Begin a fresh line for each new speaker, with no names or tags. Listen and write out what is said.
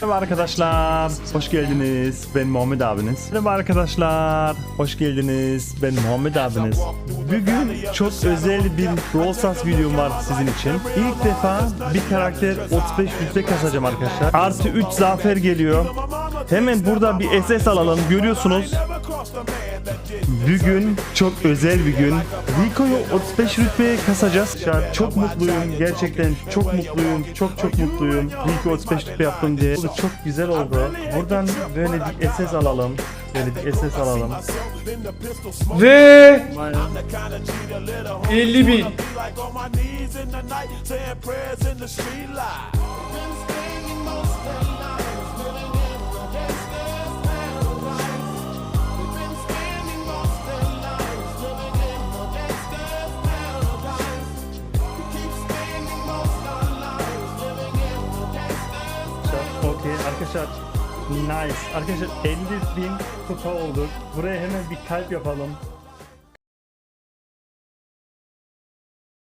Merhaba arkadaşlar, hoş geldiniz. Ben Muhammed abiniz. Merhaba arkadaşlar, hoş geldiniz. Ben Muhammed abiniz. Bugün çok özel bir Brawl Stars videom var sizin için. İlk defa bir karakter 35 rütbe kasacağım arkadaşlar. Artı 3 zafer geliyor. Hemen burada bir SS alalım. Görüyorsunuz. Bugün çok özel bir gün. Rico'yu 35 rütbeye kasacağız. Şu an çok mutluyum. Gerçekten çok mutluyum. Çok çok mutluyum. Rico 35 rütbe yaptım diye. Bu da çok güzel oldu. Buradan böyle bir SS alalım. Böyle bir SS alalım.
Ve 50 bin.
Arkadaşlar. Nice. Arkadaşlar 50 bin kupa olduk. Buraya hemen bir kalp yapalım.